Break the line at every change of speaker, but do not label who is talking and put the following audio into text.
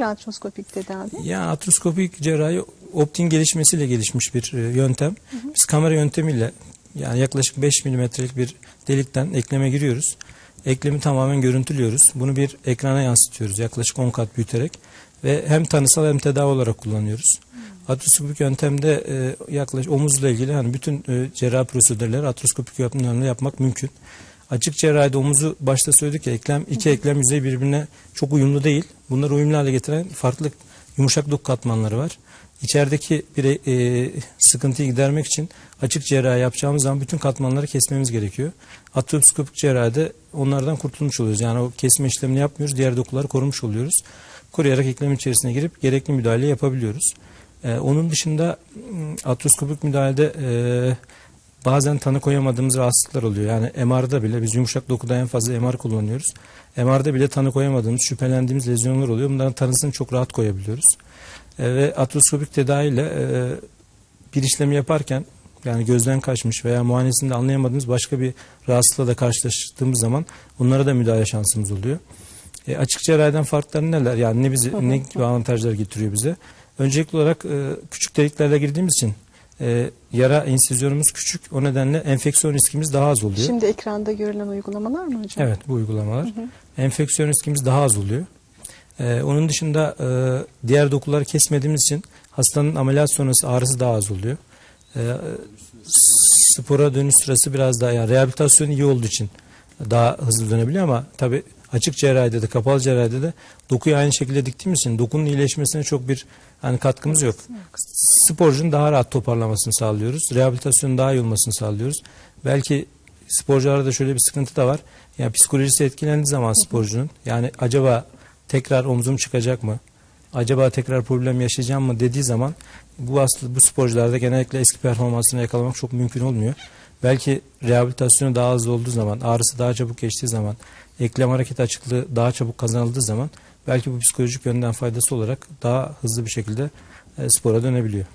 Nedir artroskopik tedavi?
Ya artroskopik cerrahi optin gelişmesiyle gelişmiş bir e, yöntem. Biz kamera yöntemiyle yani yaklaşık 5 milimetrelik bir delikten ekleme giriyoruz. Eklemi tamamen görüntülüyoruz. Bunu bir ekrana yansıtıyoruz yaklaşık 10 kat büyüterek ve hem tanısal hem tedavi olarak kullanıyoruz. Artroskopik yöntemde e, yaklaşık omuzla ilgili hani bütün e, cerrahi prosedürleri artroskopik yöntemle yapmak mümkün. Açık cerrahide omuzu başta söyledik ya eklem iki eklem yüzeyi birbirine çok uyumlu değil. Bunları uyumlu hale getiren farklı yumuşak doku katmanları var. İçerideki bir e, sıkıntıyı gidermek için açık cerrahi yapacağımız zaman bütün katmanları kesmemiz gerekiyor. Artroskopik cerrahide onlardan kurtulmuş oluyoruz. Yani o kesme işlemini yapmıyoruz. Diğer dokuları korumuş oluyoruz. Koruyarak eklemin içerisine girip gerekli müdahale yapabiliyoruz. E, onun dışında m, artroskopik müdahalede e, bazen tanı koyamadığımız rahatsızlıklar oluyor. Yani MR'da bile biz yumuşak dokuda en fazla MR kullanıyoruz. MR'da bile tanı koyamadığımız, şüphelendiğimiz lezyonlar oluyor. Bunların tanısını çok rahat koyabiliyoruz. E, ve artroskopik tedaviyle e, bir işlemi yaparken yani gözden kaçmış veya muayenesinde anlayamadığımız başka bir rahatsızlıkla da karşılaştığımız zaman bunlara da müdahale şansımız oluyor. E, açık cerrahiden farkları neler? Yani ne bizi ne gibi avantajlar getiriyor bize? Öncelikli olarak e, küçük deliklerle girdiğimiz için e, yara insizyonumuz küçük. O nedenle enfeksiyon riskimiz daha az oluyor.
Şimdi ekranda görülen uygulamalar mı hocam?
Evet bu uygulamalar. Enfeksiyon riskimiz daha az oluyor. Ee, onun dışında e, diğer dokuları kesmediğimiz için hastanın ameliyat sonrası ağrısı daha az oluyor. Ee, spora dönüş sırası biraz daha yani rehabilitasyon iyi olduğu için daha hızlı dönebiliyor ama tabi açık cerrahide de kapalı cerrahide de dokuyu aynı şekilde diktiğimiz için dokunun iyileşmesine çok bir hani katkımız yok. Sporcunun daha rahat toparlamasını sağlıyoruz. Rehabilitasyonun daha iyi olmasını sağlıyoruz. Belki sporcularda şöyle bir sıkıntı da var. Yani psikolojisi etkilendiği zaman sporcunun yani acaba tekrar omzum çıkacak mı? Acaba tekrar problem yaşayacağım mı dediği zaman bu aslında bu sporcularda genellikle eski performansını yakalamak çok mümkün olmuyor. Belki rehabilitasyonu daha hızlı olduğu zaman, ağrısı daha çabuk geçtiği zaman, eklem hareket açıklığı daha çabuk kazanıldığı zaman belki bu psikolojik yönden faydası olarak daha hızlı bir şekilde e, spora dönebiliyor.